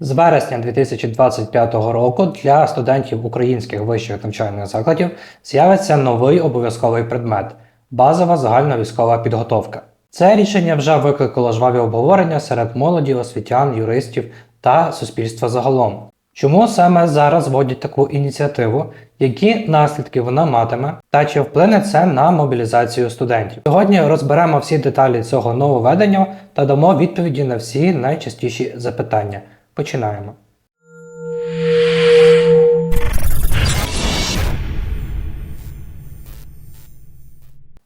З вересня 2025 року для студентів українських вищих навчальних закладів з'явиться новий обов'язковий предмет базова загальна військова підготовка. Це рішення вже викликало жваві обговорення серед молоді, освітян, юристів та суспільства загалом. Чому саме зараз вводять таку ініціативу, які наслідки вона матиме, та чи вплине це на мобілізацію студентів? Сьогодні розберемо всі деталі цього нововведення та дамо відповіді на всі найчастіші запитання. Починаємо.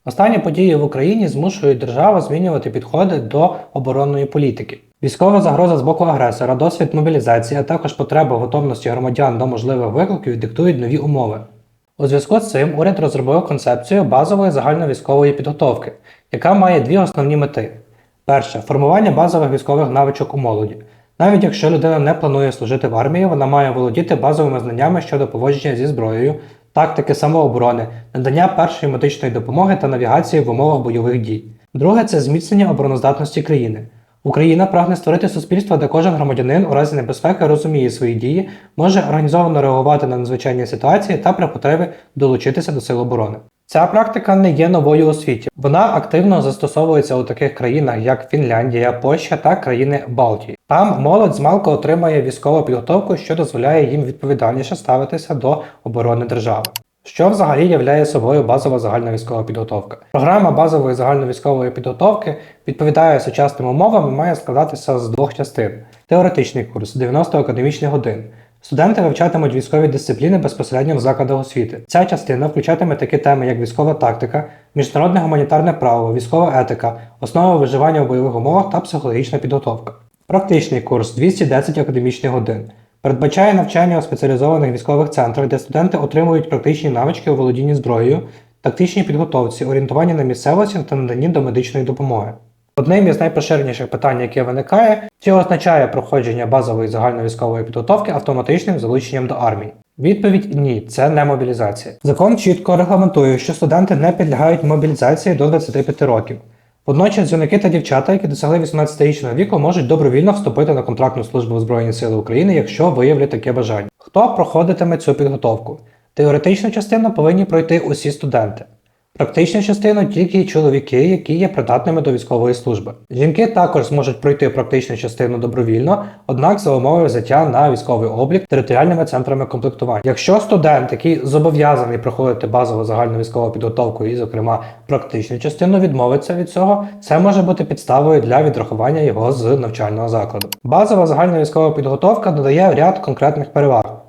Останні події в Україні змушують державу змінювати підходи до оборонної політики. Військова загроза з боку агресора, досвід мобілізації, а також потреба готовності громадян до можливих викликів диктують нові умови. У зв'язку з цим уряд розробив концепцію базової загальновійськової підготовки, яка має дві основні мети: перше формування базових військових навичок у молоді. Навіть якщо людина не планує служити в армії, вона має володіти базовими знаннями щодо поводження зі зброєю, тактики самооборони, надання першої медичної допомоги та навігації в умовах бойових дій. Друге це зміцнення обороноздатності країни. Україна прагне створити суспільство, де кожен громадянин у разі небезпеки розуміє свої дії, може організовано реагувати на надзвичайні ситуації та при потребі долучитися до сил оборони. Ця практика не є новою у світі. Вона активно застосовується у таких країнах, як Фінляндія, Польща та країни Балтії. Там молодь змалку отримує військову підготовку, що дозволяє їм відповідальніше ставитися до оборони держави. Що взагалі являє собою базова загальна військова підготовка? Програма базової загальновійськової підготовки відповідає сучасним умовам і має складатися з двох частин: теоретичний курс 90 академічних годин. Студенти вивчатимуть військові дисципліни безпосередньо в закладах освіти. Ця частина включатиме такі теми, як військова тактика, міжнародне гуманітарне право, військова етика, основи виживання в бойових умовах та психологічна підготовка. Практичний курс 210 академічних годин. Передбачає навчання у спеціалізованих військових центрах, де студенти отримують практичні навички у володінні зброєю, тактичній підготовці, орієнтуванні на місцевості та наданні до медичної допомоги. Одним із найпоширеніших питань, яке виникає, чи означає проходження базової загальновійськової підготовки автоматичним залученням до армії? Відповідь ні, це не мобілізація. Закон чітко регламентує, що студенти не підлягають мобілізації до 25 років. Водночас юнаки та дівчата, які досягли 18-річного віку, можуть добровільно вступити на контрактну службу в Збройні Сили України, якщо виявлять таке бажання. Хто проходитиме цю підготовку? Теоретичну частину повинні пройти усі студенти. Практичну частину тільки чоловіки, які є придатними до військової служби. Жінки також зможуть пройти практичну частину добровільно, однак за умови взяття на військовий облік територіальними центрами комплектування. Якщо студент, який зобов'язаний проходити базову загальну військову підготовку і, зокрема, практичну частину, відмовиться від цього, це може бути підставою для відрахування його з навчального закладу. Базова загальна військова підготовка додає ряд конкретних переваг.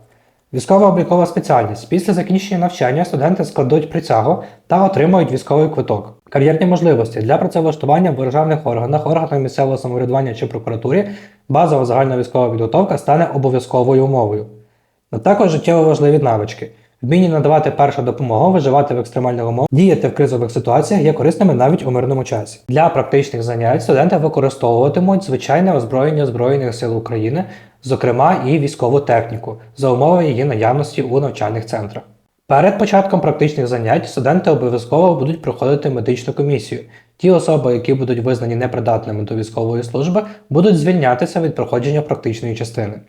Військова облікова спеціальність. Після закінчення навчання студенти складуть присягу та отримують військовий квиток. Кар'єрні можливості для працевлаштування в державних органах, органах місцевого самоврядування чи прокуратурі базова загальна військова підготовка стане обов'язковою умовою. А також життєво важливі навички. Вміння надавати першу допомогу, виживати в екстремальних умовах, діяти в кризових ситуаціях є корисними навіть у мирному часі. Для практичних занять студенти використовуватимуть звичайне озброєння Збройних сил України, зокрема і військову техніку, за умови її наявності у навчальних центрах. Перед початком практичних занять студенти обов'язково будуть проходити медичну комісію. Ті особи, які будуть визнані непридатними до військової служби, будуть звільнятися від проходження практичної частини.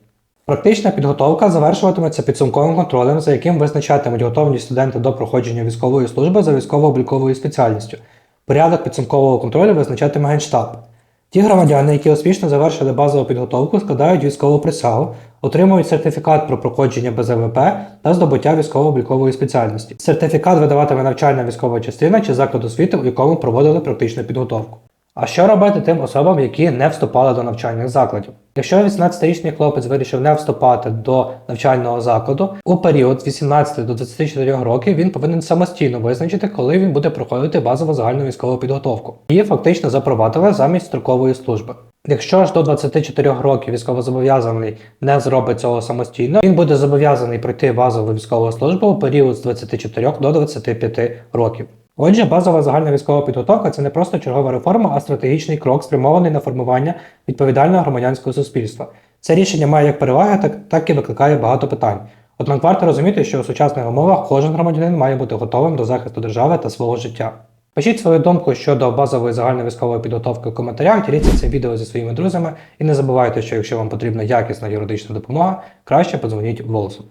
Практична підготовка завершуватиметься підсумковим контролем, за яким визначатимуть готовність студента до проходження військової служби за військово-обліковою спеціальністю. Порядок підсумкового контролю визначатиме Генштаб. Ті громадяни, які успішно завершили базову підготовку, складають військову присягу, отримують сертифікат про проходження БЗВП та здобуття військово-облікової спеціальності. Сертифікат видаватиме навчальна військова частина чи заклад освіти, у якому проводили практичну підготовку. А що робити тим особам, які не вступали до навчальних закладів? Якщо 18-річний хлопець вирішив не вступати до навчального закладу, у період з 18 до 24 років він повинен самостійно визначити, коли він буде проходити базову загальну військову підготовку. Її фактично запровадили замість строкової служби. Якщо ж до 24 років військовозобов'язаний не зробить цього самостійно, він буде зобов'язаний пройти базову військову службу у період з 24 до 25 років. Отже, базова загальна військова підготовка це не просто чергова реформа, а стратегічний крок, спрямований на формування відповідального громадянського суспільства. Це рішення має як переваги, так, так і викликає багато питань. Однак варто розуміти, що у сучасних умовах кожен громадянин має бути готовим до захисту держави та свого життя. Пишіть свою думку щодо базової загальної військової підготовки в коментарях, діліться цим відео зі своїми друзями і не забувайте, що якщо вам потрібна якісна юридична допомога, краще подзвоніть голосом.